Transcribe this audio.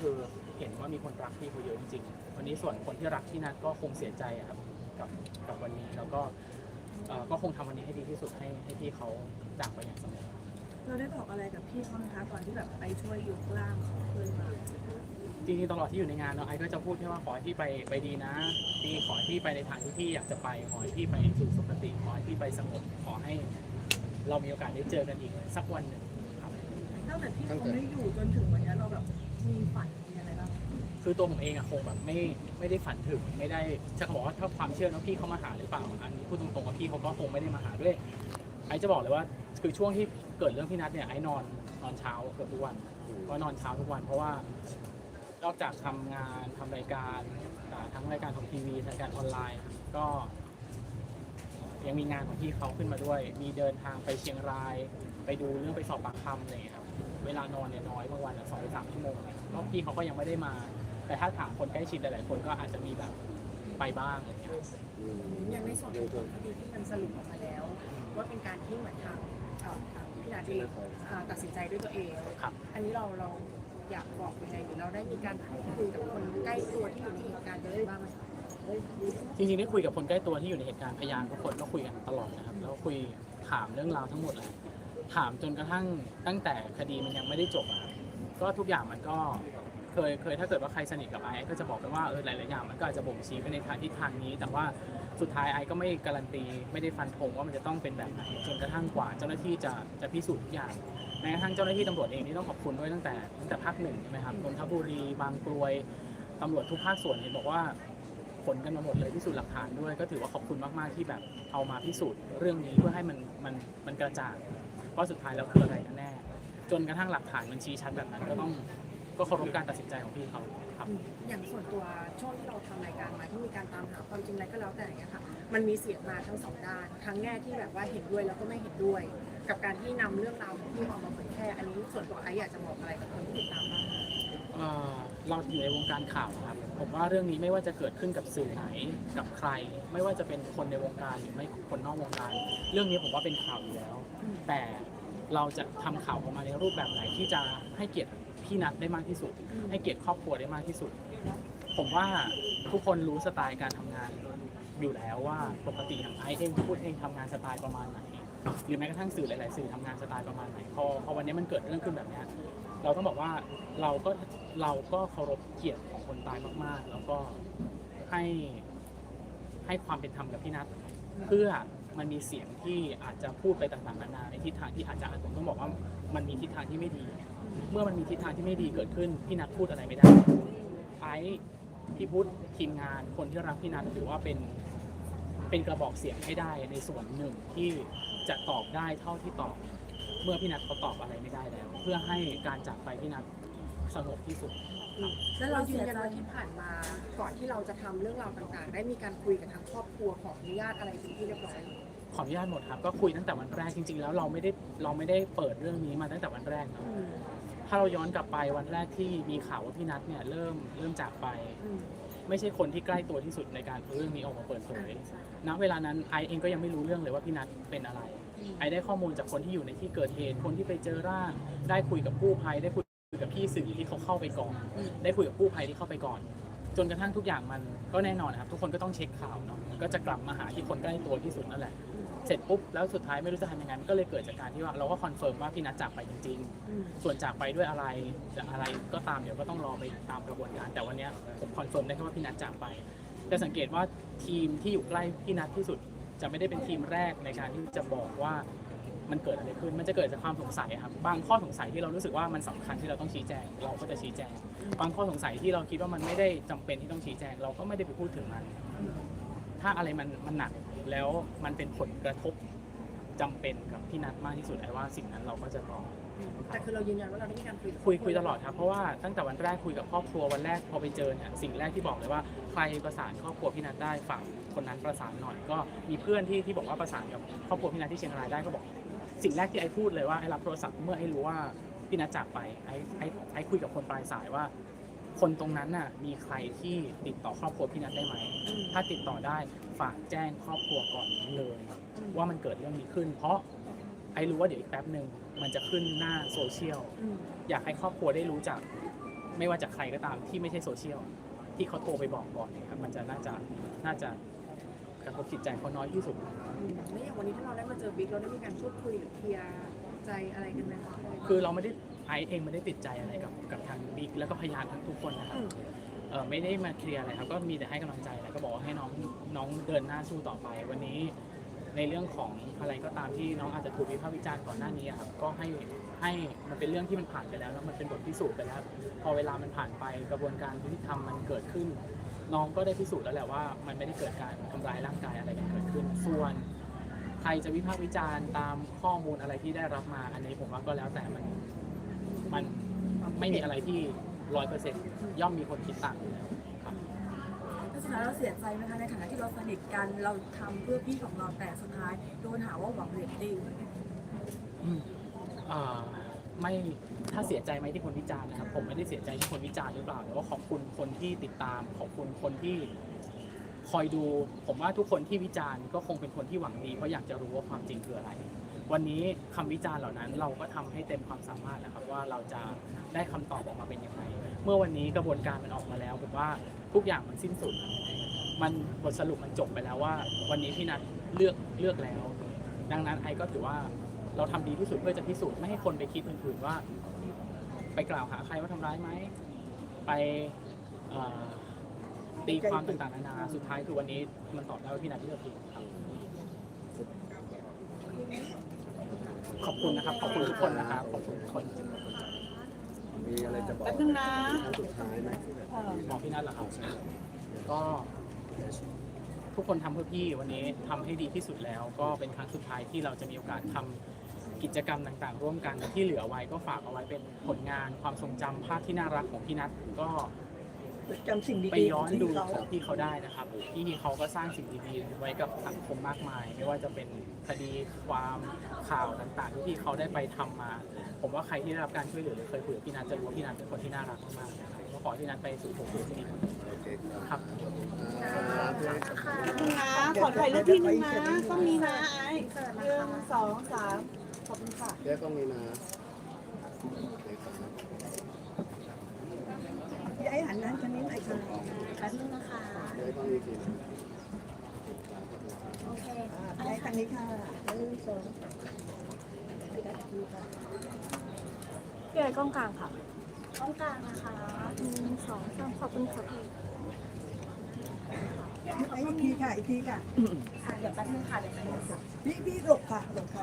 คือเห็นว่ามีคนรักพี่เขาเยอะจริงๆวันนี้ส่วนคนที่รักพี่นัทก็คงเสียใจอะครับกับกับวันนี้แล้วก็เอ่อก็คงทำวันนี้ให้ดีที่สุดให้ให้พี่เขาจากไปอย่างสงบ เราได้บอกอะไรกับพี่เขาไหมคะก่อนที่แบบไปช่วยยกร่างของเพื่อนมาจริงๆตลอดที่อยู่ในงานเนาะไอ้ก็จะพูดแค่ว่าขอให้พี่ไปไปดีนะพี่ขอให้พี่ไปในทางที่พี่อยากจะไปขอให้พี่ไปสู่สุคติขอให้พี่ไปสงบขอให้ เรามีโอกาสได้เจอกันอีกสักวันหนึ่งครับ ตั้งแต่พี่เขาไม่อยู่จนถึง มีฝันมีอะไรบ้างคือตัวผมเองอะคงแบบไม่ไม่ได้ฝันถึงไม่ได้จะบอกว่าถ้าความเชื่อนะพี่เขามาหาหรือเปล่าอันนี้พูดตรงๆว่าพี่เขาก็คงไม่ได้มาหาด้วย ไอจะบอกเลยว่าคือช่วงที่เกิดเรื่องพี่นัทเนี่ยไอนอนนอนเช้าเกือบทุกวันก็นอนเช้าทุกวันเพราะว่านอกจากทำงานทำรายการอ่าทั้งรายการของทีวีรายการออนไลน์ ก็ ยังมีงานของพี่เขาขึ้นมาด้วย มีเดินทางไปเชียงราย ไปดูเรื่องไปสอบปากคำอะไรอย่างเงี้ยครับ เวลานอนเนี่ยน้อยบางวันอะสองถึงสามชั่วโมงเนี่ยแล้วพี่เขาก็ยังไม่ได้มา แต่ถ้าถามคนใกล้ชิดหลายๆคนก็อาจจะมีแบบไปบ้างอะไรอย่างเงี้ยอย่างในส่วนของคดีที่มันสรุปออกมาแล้ว ว่าเป็นการที่เหมือนทางเอ่อทางพี่นาเองอ่าตัดสินใจด้วยตัวเองครับอันนี้เราเราอยากบอกยังไงหรือเราได้มีการพูดคุยกับคนใกล้ตัวที่อยู่ในเหตุการณ์เยอะบ้างไหมคะจริงๆได้คุยกับคนใกล้ตัวที่อยู่ในเหตุการณ์พยานทุกคนก็คุยกันตลอดนะครับแล้วคุยถามเรื่องราวทั้งหมดเลย ถามจนกระทั่งตั้งแต่คดีมันยังไม่ได้จบอะครับก็ทุกอย่างมันก็เคยเคยถ้าเกิดว่าใครสนิทกับไอซ์ก็จะบอกไปว่าเออหลายๆอย่างมันก็อาจจะบ่งชี้ไปในทางทิศทางนี้ แต่ว่าสุดท้ายไอซ์ก็ไม่การันตีไม่ได้ฟันธงว่ามันจะต้องเป็นแบบไหนจนกระทั่งกว่าเจ้าหน้าที่จะจะพิสูจน์ทุกอย่างแม้กระทั่งเจ้าหน้าที่ตำรวจเองนี่ต้องขอบคุณด้วยตั้งแต่ตั้งแต่ภาคหนึ่งใช่ไหมครับนนทบุรีบางกรวยตำรวจทุกภาคส่วนเห็นบอกว่าผลกันมาหมดเลยพิสูจน์หลักฐานด้วย ก็ถือว่าขอบคุณมากๆที่แบบเอามาพิสูจน์เรื่องนี้เพื่อให้มันมันมันกระจ่าง ว่าสุดท้ายแล้วคืออะไรกันแน่ จนกระทั่งหลักฐานมันชี้ชัดแบบนั้นก็ต้องก็เคารพการตัดสินใจของพี่เขาครับ อย่างส่วนตัวช่วงที่เราทำรายการมาที่มีการตามหาความจริงอะไรก็แล้วแต่อย่างเงี้ยค่ะ มันมีเสียงมาทั้งสองด้าน ทั้งแง่ที่แบบว่าเห็นด้วยแล้วก็ไม่เห็นด้วย กับการที่นำเรื่องราวของพี่ออกมาเผยแพร่อันนี้ส่วนตัวไอซ์อยากจะบอกอะไรกับคนที่ติดตามบ้างคะเอ่อเราอยู่ในวงการข่าวครับ ผมว่าเรื่องนี้ไม่ว่าจะเกิดขึ้นกับสื่อไหนกับใคร ไม่ว่าจะเป็นคนในวงการหรือไม่คนนอกวงการ เรื่องนี้ผมว่าเป็นข่าวอยู่แล้ว แต่เราจะทำข่าวออกมาในรูปแบบไหนที่จะให้เกียรติพี่นัทได้มากที่สุด ให้เกียรติครอบครัวได้มากที่สุด ผมว่าทุกคนรู้สไตล์การทำงานอยู่แล้วว่าปกติอย่างไอซ์เองพูดเองทำงานสไตล์ประมาณไหนหรือแม้กระทั่งสื่อหลายๆสื่อทำงานสไตล์ประมาณไหนพอพอวันนี้มันเกิดเรื่องขึ้นแบบเนี้ยเราต้องบอกว่าเราก็เราก็เคารพเกียรติของคนตายมากๆ แล้วก็ให้ให้ความเป็นธรรมกับพี่นัทเพื่อ มันมีเสียงที่อาจจะพูดไปต่างๆนานาในทิศทางที่อาจจะผมต้องบอกว่ามันมีทิศทางที่ไม่ดี เมื่อมันมีทิศทางที่ไม่ดีเกิดขึ้นพี่นัทพูดอะไรไม่ได้ ไอซ์พี่พุทธทีมงานคนที่รักพี่นัทถือว่าเป็นเป็นกระบอกเสียงให้ได้ในส่วนหนึ่งที่จะตอบได้เท่าที่ตอบ เมื่อพี่นัทเขาตอบอะไรไม่ได้แล้ว เพื่อให้การจากไปพี่นัท สงบที่สุด แล้วเรายืนยันว่าที่ผ่านมาก่อนที่เราจะทำเรื่องราวต่างๆ ได้มีการคุยกับทางครอบครัวของญาติอะไรเป็นที่เรียบร้อยขออนุญาตหมดครับก็คุยตั้งแต่วันแรกจริง ๆ แล้วเราไม่ได้เราไม่ได้เปิดเรื่องนี้มาตั้งแต่วันแรกเนอะอืมถ้าเราย้อนกลับไปวันแรกที่มีข่าวว่าพี่นัทเนี่ยเริ่มเริ่มจากไป อืมไม่ใช่คนที่ใกล้ตัวที่สุดในการเอาเรื่องนี้ออกมาเปิดเผยณเวลานั้นไอเองก็ยังไม่รู้เรื่องเลยว่าพี่นัทเป็นอะไร ไอได้ข้อมูลจากคนที่อยู่ในที่เกิดเหตุ คนที่ไปเจอร่าง ได้คุยกับกู้ภัย ได้คุย กับพี่สื่อที่เขาเข้าไปก่อน ได้คุยกับกู้ภัยที่เข้าไปก่อน จนกระทั่งทุกอย่างมันก็แน่นอนนะครับ ทุกคนก็ต้องเช็คข่าวเนาะก็จะกลับมาหาที่คนใกล้ตัวที่สุดนั่นแหละเสร็จปุ๊บแล้วสุดท้ายไม่รู้จะทำยังไงก็เลยเกิดจากการที่ว่าเราก็คอนเฟิร์มว่าพี่นัทจากไปจริง ๆ ส่วนจากไปด้วยอะไรจะอะไรก็ตามเดี๋ยวก็ต้องรอไปตามกระบวนการแต่วันเนี้ยผมคอนเฟิร์มได้แค่ว่าพี่นัทจากไปแต่สังเกตว่าทีมที่อยู่ใกล้พี่นัทที่สุด จะไม่ได้เป็นทีมแรกในการที่จะบอกว่า มันเกิดอะไรขึ้น มันจะเกิดจากความสงสัยครับ บางข้อสงสัยที่เรารู้สึกว่ามันสำคัญที่เราต้องชี้แจง เราก็จะชี้แจง บางข้อสงสัยที่เราคิดว่ามันไม่ได้จำเป็นที่ต้องชี้แจง เราก็ไม่ได้ไปพูดถึงมัน ถ้าอะไรมันมันหนักแล้วมันเป็นผลกระทบจำเป็นกับพี่นัทมากที่สุดไอ้ว่าสิ่งนั้นเราก็จะตอบแต่คือเรายืนยันว่าเราได้มีการคุยกับคุยคุยตลอดครับ เพราะว่าตั้งแต่วันแรกคุยกับครอบครัววันแรกพอไปเจอเนี่ยสิ่งแรกที่บอกเลยว่าใครประสานครอบครัวพี่นัทได้ฝากคนนั้นประสานหน่อยก็มีเพื่อนที่ที่บอกว่าประสานกับครอบครัวพี่นัทที่เชียงรายได้ก็บอก สิ่งแรกที่ไอ้พูดเลยว่าไอ้รับโทรศัพท์เมื่อไอ้รู้ว่าพี่นัทจากไปไอ้ไอ้ไอ้คุยกับคนปลายสายว่า คนตรงนั้นน่ะมีใครที่ติดต่อครอบครัวพี่นัทได้ไหมอืมถ้าติดต่อได้ฝากแจ้งครอบครัวก่อนเลย ว่ามันเกิดเรื่องนี้ขึ้น เพราะไอ้รู้ว่าเดี๋ยวอีกแป๊บหนึ่งมันจะขึ้นหน้าโซเชียลอืมอยากให้ครอบครัวได้รู้จัก ไม่ว่าจากใครก็ตามที่ไม่ใช่โซเชียลที่เขาโทรไปบอกก่อนเนี่ยครับมันจะน่าจะน่าจะกระทบจิตใจเขาน้อยที่สุด อืมแล้วอย่างวันนี้ถ้าเราได้มาเจอบิ๊กเราได้มีการพูดคุยหรือเคลียร์ใจอะไรกันไหมคะคือเราไม่ได้ไอซ์เองไม่ได้ติดใจอะไรกับกับทางบิ๊กแล้วก็พยานทั้งทุกคนนะครับอืมเออไม่ได้มาเคลียร์อะไรครับก็มีแต่ให้กำลังใจแล้วก็บอกว่าให้น้องน้องเดินหน้าสู้ต่อไป วันนี้ในเรื่องของอะไรก็ตามที่น้องอาจจะถูกวิพากษ์วิจารณ์ก่อนหน้านี้อะครับก็ให้ให้มันเป็นเรื่องที่มันผ่านไปแล้วแล้วมันเป็นบทพิสูจน์ไปแล้ว พอเวลามันผ่านไปกระบวนการยุติธรรมมันเกิดขึ้น น้องก็ได้พิสูจน์แล้วแหละว่า มันไม่ได้เกิดการทำร้ายร่างกายอะไรกันเกิดขึ้นส่วน ใครจะวิพากษ์วิจารณ์ตามข้อมูลอะไรที่ได้รับมา อันนี้ผมว่าก็แล้วแต่มัน มันไม่มีอะไรที่ร้อยเปอร์เซ็นต์ย่อมมีคนคิดต่างอยู่แล้วครับเพราะฉะนั้นเราเสียใจไหมคะในฐานะที่เราสนิทกันเราทำเพื่อพี่ของเราแต่สุดท้ายโดนหาว่าหวังเรตติ้งอืมอ่ไม่ถ้าเสียใจไหมที่คนวิจารณ์นะครับ ผมไม่ได้เสียใจที่คนวิจารณ์หรือเปล่าแต่ว่าขอบคุณคนที่ติดตามขอบคุณคนที่ คอยดูผมว่าทุกคนที่วิจารณ์ก็คงเป็นคนที่หวังดีเพราะอยากจะรู้ว่าความจริงคืออะไร วันนี้คำวิจารณ์เหล่านั้นเราก็ทำให้เต็มความสามารถนะครับว่าเราจะได้คำตอบออกมาเป็นยังไงเมื่อวันนี้กระบวนการมันออกมาแล้วผมว่าทุกอย่างมันสิ้นสุด มันบทสรุปมันจบไปแล้วว่า วันนี้พี่นัทเลือกเลือกแล้ว ดังนั้นไอก็ถือว่าเราทำดีที่สุดเพื่อจะพิสูจน์ไม่ให้คนไปคิดอื่นๆว่า ไปกล่าวหาใครว่าทำร้ายไหมไป ตีความต่างๆนานาสุดท้ายคือวันนี้มันตอบได้ว่าพี่นัทเลือกผิดครับขอบคุณนะครับ ขอบคุณทุกคนนะครับ ขอบคุณทุกคนมีอะไรจะบอกแป๊บนึงนะครั้งสุดท้ายไหมบอกพี่นัทเหรอครับก็ทุกคนทำเพื่อพี่วันนี้ทำให้ดีที่สุดแล้ว ก็เป็นครั้งสุดท้ายที่เราจะมีโอกาสทำกิจกรรมต่าง ๆ ร่วมกันที่เหลือไว้ก็ฝากเอาไว้เป็นผลงานความทรงจำภาพที่น่ารักของพี่นัทก็ จำสิ่งไปดีๆย้อนดูของของพี่เขาได้นะครับพี่เขาก็สร้างสิ่งดีๆไว้กับสังคมมากมาย ไม่ว่าจะเป็นคดีความข่าวต่างๆที่พี่เขาได้ไปทำมา ผมว่าใครที่ได้รับการช่วยเหลือหรือเคยคุยกับพี่นัทจะรู้ว่าพี่นัทเป็นคนที่น่ารักมากๆนะครับก็ขอให้พี่นัทไปสู่ภพภูมิที่ดีโอเคครับครับครับนะขอถ่ายรูปที่นึงนะต้องมีนะไอ้หนึ่งสองสามขอบคุณค่ะ แยกต้องมีนะโอเคครับพี่ ไอ้หันนั้นคนนี้หน่อยค่ะแป๊บนึงนะคะแยกต้องมีกี่นะโอเคพี่ไอ้ทางนี้ค่ะหนึ่งสองพี่ไอ้กล้องกลางค่ะกล้องกลางนะคะหนึ่งสองสามขอบคุณค่ะพี่ไอ้อีกทีค่ะอีกทีค่ะค่ะเดี๋ยวแป๊บนึงค่ะเดี๋ยวจะพี่พี่หลบค่ะหลบค่ะ